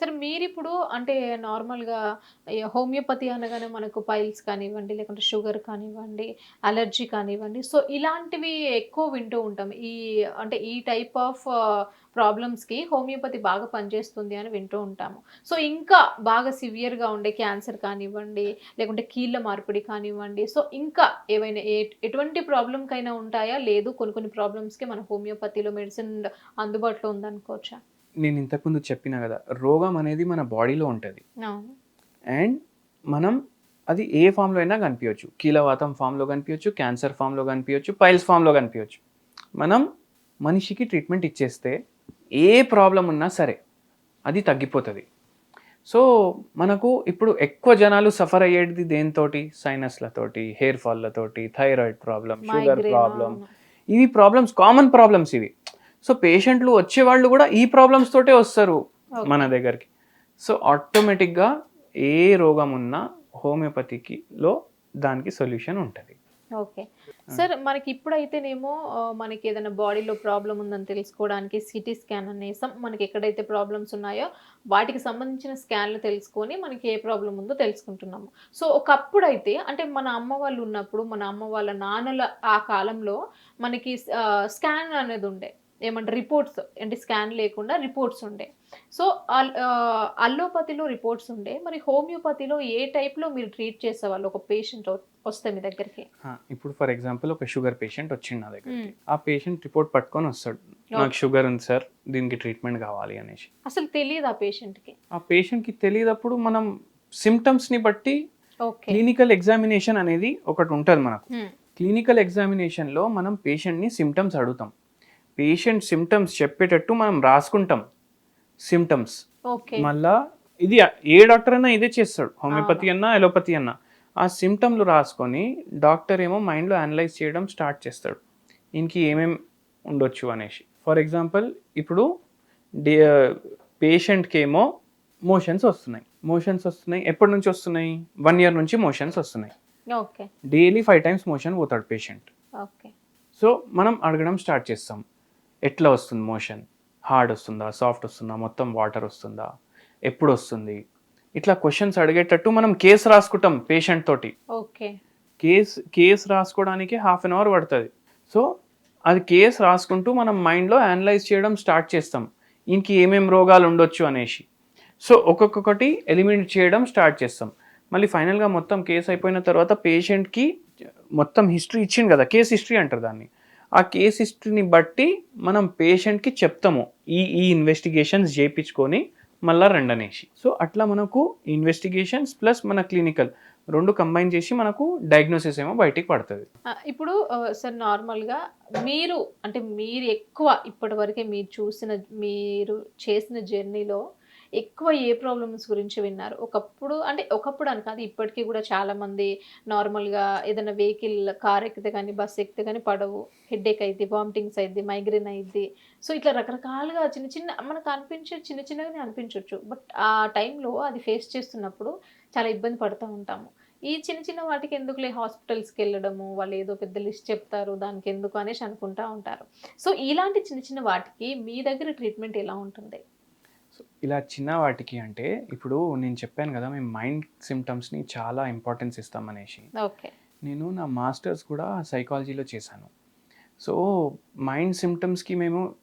సరే మీరిప్పుడు అంటే నార్మల్గా హోమియోపతి అనగానే మనకు పైల్స్ కానివ్వండి లేకుంటే షుగర్ కానివ్వండి అలర్జీ కానివ్వండి సో ఇలాంటివి ఎక్కువ వింటూ ఉంటాం. ఈ అంటే ఈ టైప్ ఆఫ్ ప్రాబ్లమ్స్కి హోమియోపతి బాగా పనిచేస్తుంది అని వింటూ ఉంటాము. సో ఇంకా బాగా సివియర్గా ఉండే క్యాన్సర్ కానివ్వండి లేకుంటే కీళ్ళ మార్పిడి కానివ్వండి సో ఇంకా ఏవైనా ఏ- ఎటువంటి ప్రాబ్లంకైనా ఉంటాయా? లేదు కొన్ని కొన్ని ప్రాబ్లమ్స్కి మన హోమియోపతిలో మెడిసిన్ అందుబాటులో ఉందనుకోవచ్చా? నేను ఇంతకుముందు చెప్పిన కదా రోగం అనేది మన బాడీలో ఉంటుంది. అండ్ మనం అది ఏ ఫామ్లో అయినా కనిపించవచ్చు. కీలవాతం ఫామ్లో కనిపించవచ్చు క్యాన్సర్ ఫామ్లో కనిపించవచ్చు పైల్స్ ఫామ్లో కనిపించవచ్చు. మనం మనిషికి ట్రీట్మెంట్ ఇచ్చేస్తే ఏ ప్రాబ్లం ఉన్నా సరే అది తగ్గిపోతుంది. సో మనకు ఇప్పుడు ఎక్కువ జనాలు సఫర్ అయ్యేది దేనితోటి? సైనస్లతోటి హెయిర్ ఫాల్లతోటి థైరాయిడ్ ప్రాబ్లం షుగర్ ప్రాబ్లం. ఇవి ప్రాబ్లమ్స్ కామన్ ప్రాబ్లమ్స్ ఇవి. సో పేషెంట్లు వచ్చే వాళ్ళు కూడా ఈ ప్రాబ్లమ్స్ తోటే వస్తారు. మన దగ్గరికి. సో ఆటోమేటిక్గా ఏ రోగం ఉన్నా హోమియోపతికి లో దానికి సొల్యూషన్ ఉంటుంది. ఓకే సార్ మనకి ఇప్పుడైతేనేమో మనకి ఏదైనా బాడీలో ప్రాబ్లం ఉందని తెలుసుకోవడానికి సిటీ స్కాన్ అనేసం మనకి ఎక్కడైతే ప్రాబ్లమ్స్ ఉన్నాయో వాటికి సంబంధించిన స్కాన్లు తెలుసుకొని మనకి ఏ ప్రాబ్లం ఉందో తెలుసుకుంటున్నాము సో ఒకప్పుడు అయితే అంటే మన అమ్మ వాళ్ళు ఉన్నప్పుడు మన అమ్మ వాళ్ళ నాన్నల ఆ కాలంలో మనకి స్కాన్ అనేది ఉండే. ఏమంటారు రిపోర్ట్స్ అంటే స్కాన్ లేకుండా రిపోర్ట్స్ ఉండే. సో అల్లోపతిలో రిపోర్ట్స్ ఉండే. మరి హోమియోపతిలో ఏ టైప్లో మీరు ట్రీట్ చేసేవాళ్ళు? ఒక పేషెంట్ వస్తే మీ దగ్గరికి. ఇప్పుడు ఫర్ ఎగ్జాంపుల్ ఒక షుగర్ పేషెంట్ వచ్చిండు నా దగ్గర. ఆ పేషెంట్ రిపోర్ట్ పట్టుకొని వస్తాడు. నాకు షుగర్ ఉంది సార్ దీనికి ట్రీట్మెంట్ కావాలి అనేసి. అసలు తెలియదు ఆ పేషెంట్కి ఆ పేషెంట్కి తెలియదప్పుడు మనం సిమ్టమ్స్ని బట్టి క్లినికల్ ఎగ్జామినేషన్ అనేది ఒకటి ఉంటుంది మనకు. క్లినికల్ ఎగ్జామినేషన్లో మనం పేషెంట్ని సిమ్టమ్స్ అడుగుతాం. పేషెంట్ సిమ్టమ్స్ చెప్పేటట్టు మనం రాసుకుంటాం. సిమ్టమ్స్ ఓకే మళ్ళా ఇది ఏ డాక్టర్ అయినా ఇదే చేస్తాడు. హోమియోపతి అన్నా ఎలోపతి అన్నా. ఆ సిమ్టమ్లు రాసుకొని డాక్టర్ ఏమో మైండ్లో అనలైజ్ చేయడం స్టార్ట్ చేస్తాడు. ఇంకి ఏమేం ఉండొచ్చు అనేసి. ఫర్ ఎగ్జాంపుల్ ఇప్పుడు పేషెంట్కి ఏమో మోషన్స్ వస్తున్నాయి. మోషన్స్ వస్తున్నాయి. ఎప్పటి నుంచి వస్తున్నాయి? వన్ ఇయర్ నుంచి మోషన్స్ వస్తున్నాయి. డైలీ ఫైవ్ టైమ్స్ మోషన్ పోతాడు పేషెంట్ ఓకే సో మనం అడగడం స్టార్ట్ చేస్తాం. ఎట్లా వస్తుంది మోషన్? హార్డ్ వస్తుందా? సాఫ్ట్ వస్తుందా? మొత్తం వాటర్ వస్తుందా? ఎప్పుడు వస్తుంది? ఇట్లా క్వశ్చన్స్ అడిగేటట్టు మనం కేసు రాసుకుంటాం పేషెంట్ తోటి. ఓకే. కేసు కేసు రాసుకోవడానికి హాఫ్ అన్ అవర్ పడుతుంది. సో అది కేసు రాసుకుంటూ మనం మైండ్లో అనలైజ్ చేయడం స్టార్ట్ చేస్తాం. ఇంక ఏమేం రోగాలు ఉండొచ్చు అనేసి. సో ఒక్కొక్కటి ఎలిమినేట్ చేయడం స్టార్ట్ చేస్తాం. మళ్ళీ ఫైనల్గా మొత్తం కేసు అయిపోయిన తర్వాత పేషెంట్కి మొత్తం హిస్టరీ ఇచ్చింది కదా కేస్ హిస్టరీ అంటారు దాన్ని. ఆ కేస్ హిస్టరీని బట్టి మనం పేషెంట్కి చెప్తాము. ఈ ఈ ఇన్వెస్టిగేషన్స్ చేయించుకొని మళ్ళా రెండనేసి. సో అట్లా మనకు ఇన్వెస్టిగేషన్స్ ప్లస్ మన క్లినికల్ రెండు కంబైన్ చేసి మనకు డయాగ్నోసిస్ ఏమో బయటికి పడుతుంది. ఇప్పుడు సార్ నార్మల్గా మీరు అంటే మీరు ఎక్కువ ఇప్పటి వరకే మీరు చూసిన మీరు చేసిన జర్నీలో ఎక్కువ ఏ ప్రాబ్లమ్స్ గురించి విన్నారు? ఒకప్పుడు అంటే ఒకప్పుడు అని కాదు ఇప్పటికీ కూడా చాలామంది నార్మల్గా ఏదైనా వెహికల్ కార్ ఎక్కితే కానీ బస్సు ఎక్కితే కానీ పడవు. హెడ్ఏక్ అయింది వామిటింగ్స్ అయింది మైగ్రేన్ అయింది సో ఇట్లా రకరకాలుగా చిన్న చిన్న మనకు అనిపించే చిన్న చిన్నగానే అనిపించవచ్చు బట్ ఆ టైంలో అది ఫేస్ చేస్తున్నప్పుడు చాలా ఇబ్బంది పడుతూ ఉంటాము. ఈ చిన్న చిన్న వాటికి ఎందుకులే హాస్పిటల్స్కి వెళ్ళడము? వాళ్ళు ఏదో పెద్ద లిస్ట్ చెప్తారు దానికి ఎందుకు అనేసి అనుకుంటా ఉంటారు. సో ఇలాంటి చిన్న చిన్న వాటికి మీ దగ్గర ట్రీట్మెంట్ ఎలా ఉంటుంది? ఇలా చిన్న వాటికి అంటే ఇప్పుడు నేను చెప్పాను కదా మేము మైండ్ సిమ్టమ్స్ని చాలా ఇంపార్టెన్స్ ఇస్తాం అనేసి ఓకే. నేను నా మాస్టర్స్ కూడా సైకాలజీలో చేశాను. సో మైండ్ సిమ్టమ్స్కి మేము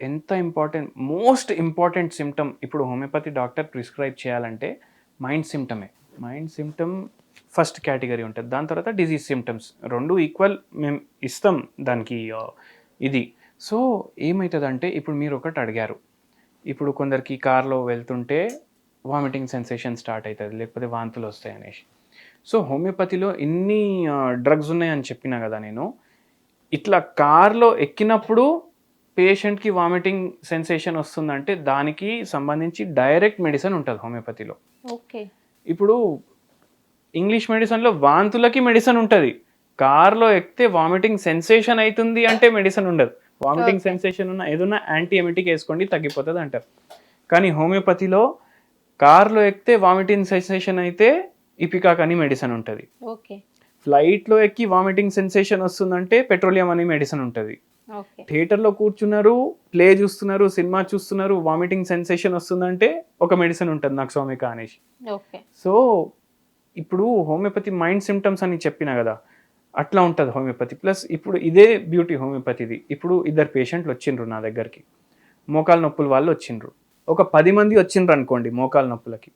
ఎంత ఇంపార్టెంట్ మోస్ట్ ఇంపార్టెంట్ సిమ్టమ్ ఇప్పుడు హోమియోపతి డాక్టర్ ప్రిస్క్రైబ్ చేయాలంటే మైండ్ సిమ్టమే మైండ్ సిమ్టమ్ ఫస్ట్ కేటగిరీ ఉంటుంది. దాని తర్వాత డిజీజ్ సిమ్టమ్స్ రెండు ఈక్వల్ మేము ఇస్తాం దానికి ఇది. సో ఏమవుతుందంటే ఇప్పుడు మీరు ఒకటి అడిగారు. ఇప్పుడు కొందరికి కార్లో వెళ్తుంటే వామిటింగ్ సెన్సేషన్ స్టార్ట్ అవుతుంది లేకపోతే వాంతులు వస్తాయి అనేసి. సో హోమియోపతిలో ఎన్ని డ్రగ్స్ ఉన్నాయని చెప్పినా కదా నేను ఇట్లా కార్లో ఎక్కినప్పుడు పేషెంట్కి వామిటింగ్ సెన్సేషన్ వస్తుందంటే దానికి సంబంధించి డైరెక్ట్ మెడిసిన్ ఉంటుంది హోమియోపతిలో ఓకే. ఇప్పుడు ఇంగ్లీష్ మెడిసిన్లో వాంతులకి మెడిసిన్ ఉంటుంది. కార్లో ఎక్కితే వామిటింగ్ సెన్సేషన్ అవుతుంది అంటే మెడిసిన్ ఉండదు. వామిటింగ్ సెన్సేషన్ ఉన్న ఏదన్నా యాంటీ ఎమిటిక్ వేసుకోండి తగ్గిపోతుంది అంటారు. కానీ హోమియోపతిలో కార్లో ఎక్కితే వామిటింగ్ సెన్సేషన్ అయితే ఇపికాక్ అని మెడిసిన్ ఉంటుంది. ఓకే ఫ్లైట్లో ఎక్కి వామిటింగ్ సెన్సేషన్ వస్తుందంటే పెట్రోలియం అని మెడిసిన్ ఉంటుంది. థియేటర్లో కూర్చున్నారు ప్లే చూస్తున్నారు సినిమా చూస్తున్నారు వామిటింగ్ సెన్సేషన్ వస్తుందంటే ఒక మెడిసిన్ ఉంటుంది నాకు సోమిక అనేసి సో ఇప్పుడు హోమియోపతి మైండ్ సిమ్టమ్స్ అని చెప్పిన కదా అట్లా ఉంటుంది హోమియోపతి. ప్లస్ ఇప్పుడు ఇదే బ్యూటీ హోమియోపతిది. ఇప్పుడు ఇద్దరు పేషెంట్లు వచ్చిండ్రు నా దగ్గరికి. మోకాలు నొప్పుల వాళ్ళు వచ్చిండ్రు. ఒక పది మంది వచ్చిండ్రు అనుకోండి మోకాలు నొప్పులకి.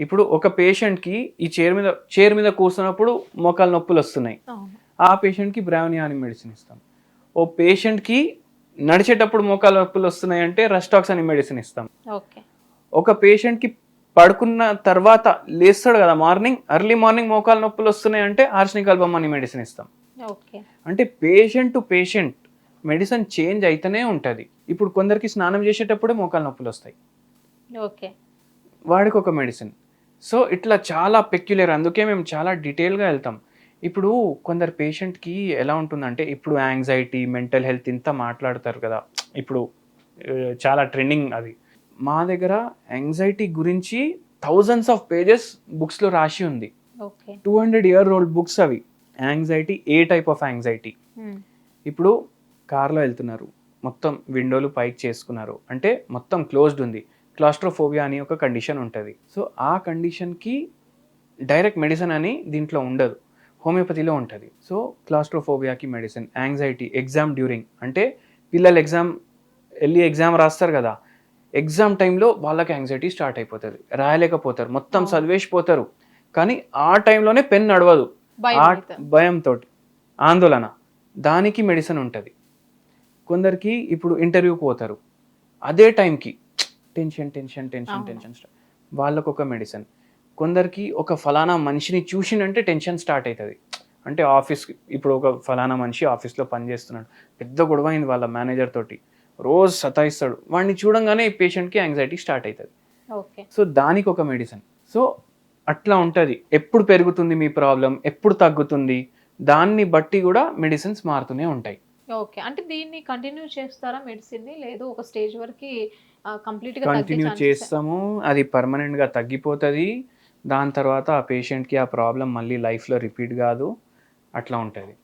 ఇప్పుడు ఒక పేషెంట్కి ఈ చైర్ మీద చైర్ మీద కూర్చున్నప్పుడు మోకాలు నొప్పులు వస్తున్నాయి. ఆ పేషెంట్కి బ్రావనియా అని మెడిసిన్ ఇస్తాం. ఓ పేషెంట్కి నడిచేటప్పుడు మోకాలు నొప్పులు వస్తున్నాయంటే రస్టాక్స్ అని మెడిసిన్ ఇస్తాం. ఒక పేషెంట్కి పడుకున్న తర్వాత లేస్తాడు కదా మార్నింగ్ ఎర్లీ మార్నింగ్ మోకాలు నొప్పులు వస్తున్నాయి అంటే ఆర్షనికల్బమ్ అని మెడిసిన్ ఇస్తాం. ఓకే. అంటే patient to patient medicine change అయితేనే ఉంటుంది. ఇప్పుడు కొందరికి స్నానం చేసేటప్పుడే మోకాలు నొప్పులు వస్తాయి. ఓకే. వాడికి ఒక మెడిసిన్ సో ఇట్లా చాలా పెక్యులర్ అందుకే మేము చాలా డీటెయిల్గా వెళ్తాం. ఇప్పుడు కొందరు పేషెంట్కి ఎలా ఉంటుందంటే ఇప్పుడు యాంగ్జైటీ మెంటల్ హెల్త్ ఇంత మాట్లాడతారు కదా. ఇప్పుడు చాలా ట్రెండింగ్ అది. మా దగ్గర యాంగ్జైటీ గురించి థౌజండ్స్ ఆఫ్ పేజెస్ బుక్స్లో రాసి ఉంది. Two hundred year old books అవి. Anxiety a type of anxiety. ఇప్పుడు కార్లో వెళ్తున్నారు. మొత్తం విండోలు పైకి చేసుకున్నారు. అంటే మొత్తం క్లోజ్డ్ ఉంది. క్లాస్ట్రోఫోబియా అని ఒక కండిషన్ ఉంటుంది. సో ఆ కండిషన్కి డైరెక్ట్ మెడిసిన్ అని దీంట్లో ఉండదు. హోమియోపతిలో ఉంటుంది. సో క్లాస్ట్రోఫోబియాకి మెడిసిన్ యాంగ్జైటీ ఎగ్జామ్ డ్యూరింగ్ అంటే పిల్లలు ఎగ్జామ్ వెళ్ళి ఎగ్జామ్ రాస్తారు కదా. ఎగ్జామ్ టైంలో వాళ్ళకి యాంగ్జైటీ స్టార్ట్ అయిపోతుంది. రాయలేకపోతారు. మొత్తం. చదివేసిపోతారు. కానీ ఆ టైంలోనే పెన్ నడవదు. భయంతో ఆందోళన. దానికి మెడిసిన్ ఉంటుంది. కొందరికి ఇప్పుడు ఇంటర్వ్యూకి పోతారు. అదే టైంకి tension tension tension. Tension start వాళ్ళకు ఒక మెడిసిన్ కొందరికి ఒక ఫలానా మనిషిని చూసినంటే టెన్షన్ స్టార్ట్ అవుతుంది అంటే ఆఫీస్ ఇప్పుడు ఒక ఫలానా మనిషి ఆఫీస్లో పనిచేస్తున్నాడు. పెద్ద గొడవ అయింది వాళ్ళ మేనేజర్ తోటి. రోజు సతాయిస్తాడు. వాడిని చూడంగానే ఈ పేషెంట్కి యాంగ్జైటీ స్టార్ట్ అవుతుంది ఓకే. సో దానికి ఒక మెడిసిన్ సో అట్లా ఉంటుంది. ఎప్పుడు పెరుగుతుంది మీ ప్రాబ్లం ఎప్పుడు తగ్గుతుంది? దాన్ని బట్టి కూడా మెడిసిన్స్ మారుతూనే ఉంటాయి. ఓకే. అంటే దీన్ని కంటిన్యూ చేస్తారా మెడిసిన్ లేదు ఒక స్టేజ్ వరకు కంప్లీట్గా కంటిన్యూ చేస్తాము. అది పర్మనెంట్గా తగ్గిపోతుంది. దాని తర్వాత ఆ పేషెంట్కి ఆ ప్రాబ్లం మళ్ళీ లైఫ్లో రిపీట్ కాదు. అట్లా ఉంటుంది.